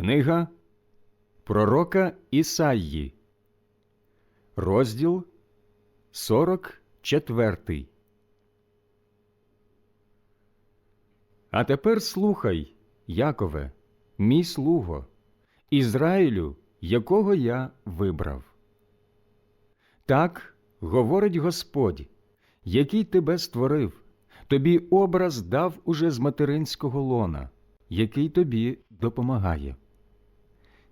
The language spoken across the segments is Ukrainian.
Книга Пророка Ісаї, розділ 44. А тепер слухай, Якове, мій слуго, Ізраїлю, якого я вибрав. Так говорить Господь, який тебе створив, тобі образ дав уже з материнського лона, який тобі допомагає.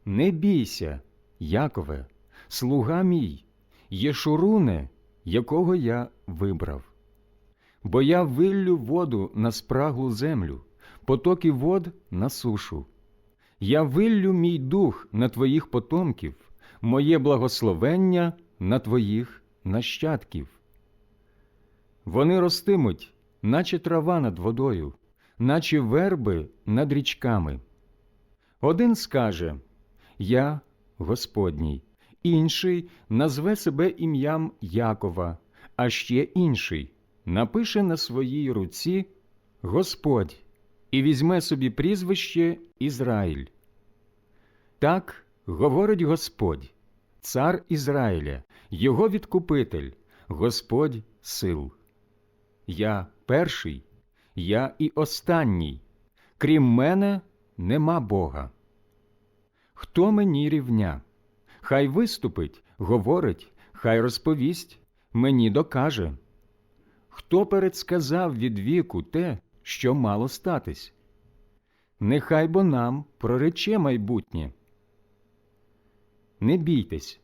Не бійся, Якове, слуга мій, Єшуруне, якого я вибрав. Бо я виллю воду на спраглу землю, потоки вод на сушу. Я виллю мій дух на твоїх потомків, моє благословення на твоїх нащадків. Вони ростимуть, наче трава над водою, наче верби над річками. Один скаже Я Господній, інший назве себе ім'ям Якова, а ще інший напише на своїй руці Господь і візьме собі прізвище Ізраїль. Так говорить Господь, цар Ізраїля, його відкупитель, Господь сил. Я перший, я і останній, крім мене нема Бога. Хто мені рівня? Хай виступить, говорить, хай розповість, мені докаже. Хто передсказав від віку те, що мало статись? Нехай бо нам прорече майбутнє. Не бійтесь,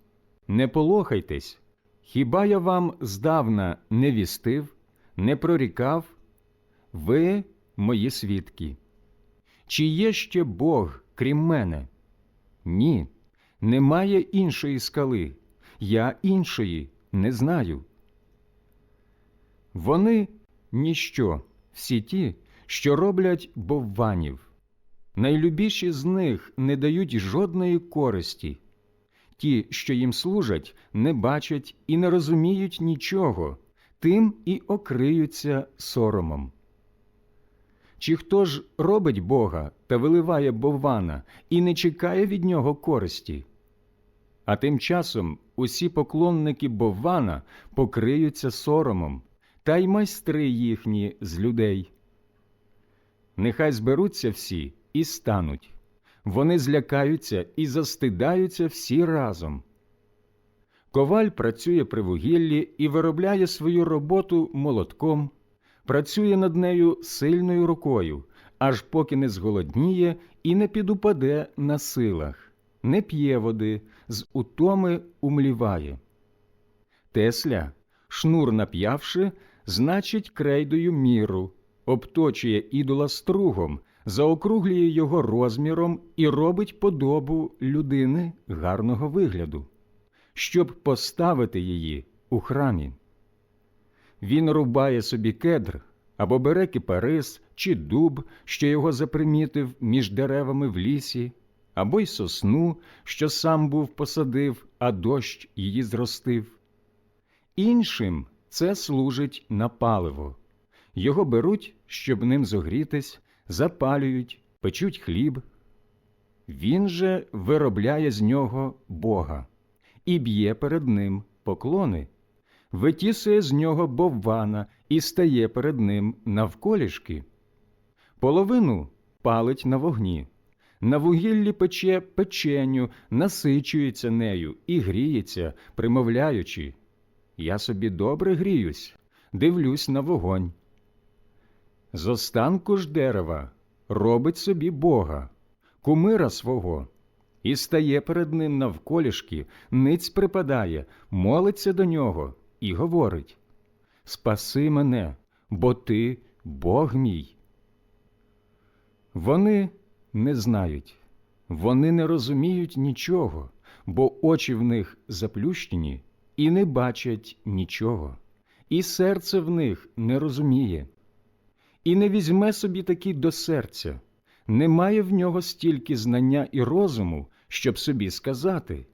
не полохайтесь, хіба я вам здавна не вістив, не прорікав? Ви мої свідки. Чи є ще Бог, крім мене? Ні, немає іншої скали, я іншої не знаю. Вони ніщо, всі ті, що роблять бовванів. Найлюбіші з них не дають жодної користі. Ті, що їм служать, не бачать і не розуміють нічого, тим і окриються соромом. Чи хто ж робить Бога та виливає боввана і не чекає від нього користі? А тим часом усі поклонники боввана покриються соромом, та й майстри їхні з людей. Нехай зберуться всі і стануть. Вони злякаються і застидаються всі разом. Коваль працює при вугіллі і виробляє свою роботу молотком, працює над нею сильною рукою, аж поки не зголодніє і не підупаде на силах, не п'є води, з утоми умліває. Тесля, шнур нап'явши, значить крейдою міру, обточує ідола стругом, заокруглює його розміром і робить подобу людини гарного вигляду, щоб поставити її у храмі. Він рубає собі кедр або бере кипарис чи дуб, що його запримітив між деревами в лісі, або й сосну, що сам був посадив, а дощ її зростив. Іншим це служить на паливо. Його беруть, щоб ним зогрітись, запалюють, печуть хліб. Він же виробляє з нього Бога і б'є перед ним поклони, витісує з нього боввана і стає перед ним навколішки. Половину палить на вогні, на вугіллі пече печеню, насичується нею і гріється, примовляючи Я собі добре гріюсь, дивлюсь на вогонь. З останку ж дерева робить собі Бога, кумира свого, і стає перед ним навколішки, ниць припадає, молиться до нього і говорить Спаси мене, бо ти Бог мій. Вони не знають, вони не розуміють нічого, бо очі в них заплющені і не бачать нічого, і серце в них не розуміє і не візьме собі таки до серця, немає в нього стільки знання і розуму, щоб собі сказати.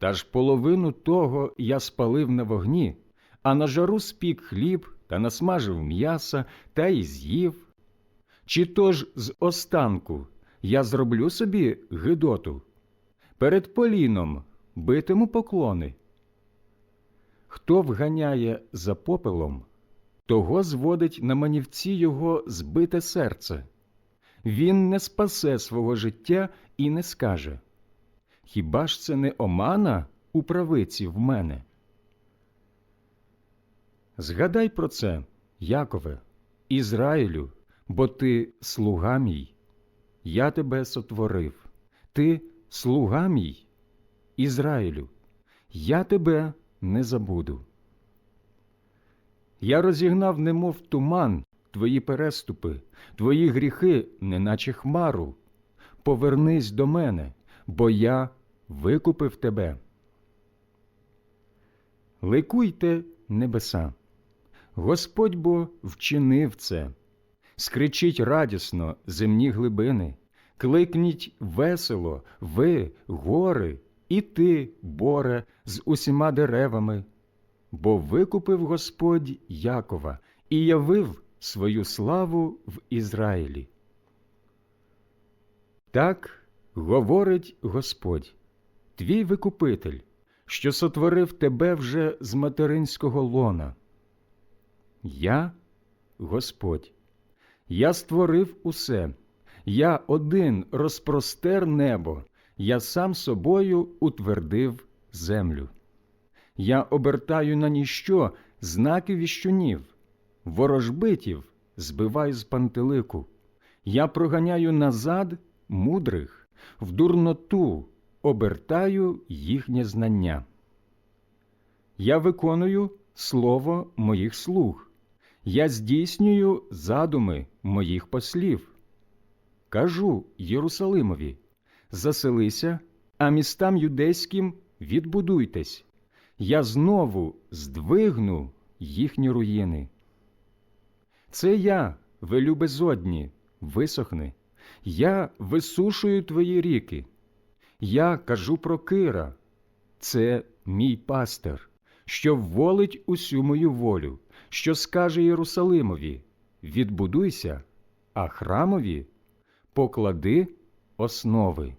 Та ж половину того я спалив на вогні, а на жару спік хліб та насмажив м'яса та й з'їв. Чи то ж з останку я зроблю собі гидоту, перед поліном битиму поклони. Хто вганяє за попелом, того зводить на манівці його збите серце. Він не спасе свого життя і не скаже Хіба ж це не омана у правиці в мене? Згадай про це, Якове, Ізраїлю, бо ти слуга мій. Я тебе сотворив, ти слуга мій, Ізраїлю, я тебе не забуду. Я розігнав, немов туман, твої переступи, твої гріхи, неначе хмару. Повернись до мене, бо я викупив тебе. Ликуйте небеса. Господь бо вчинив це. Скричіть радісно земні глибини, кликніть весело, ви, гори, і ти, боре, з усіма деревами, бо викупив Господь Якова і явив свою славу в Ізраїлі. Так говорить Господь, твій викупитель, що сотворив тебе вже з материнського лона. Я Господь, я створив усе, я один розпростер небо, я сам собою утвердив землю. Я обертаю на ніщо знаки віщунів, ворожбитів збиваю з пантелику. Я проганяю назад мудрих, в дурноту обертаю їхнє знання. Я виконую слово моїх слуг, я здійснюю задуми моїх послів. Кажу Єрусалимові, заселися, а містам юдейським відбудуйтесь. Я знову здвигну їхні руїни. Це я, велю безодні, висохни, я висушую твої ріки. Я кажу про Кира, це мій пастир, що волить усю мою волю, що скаже Єрусалимові відбудуйся, а храмові поклади основи.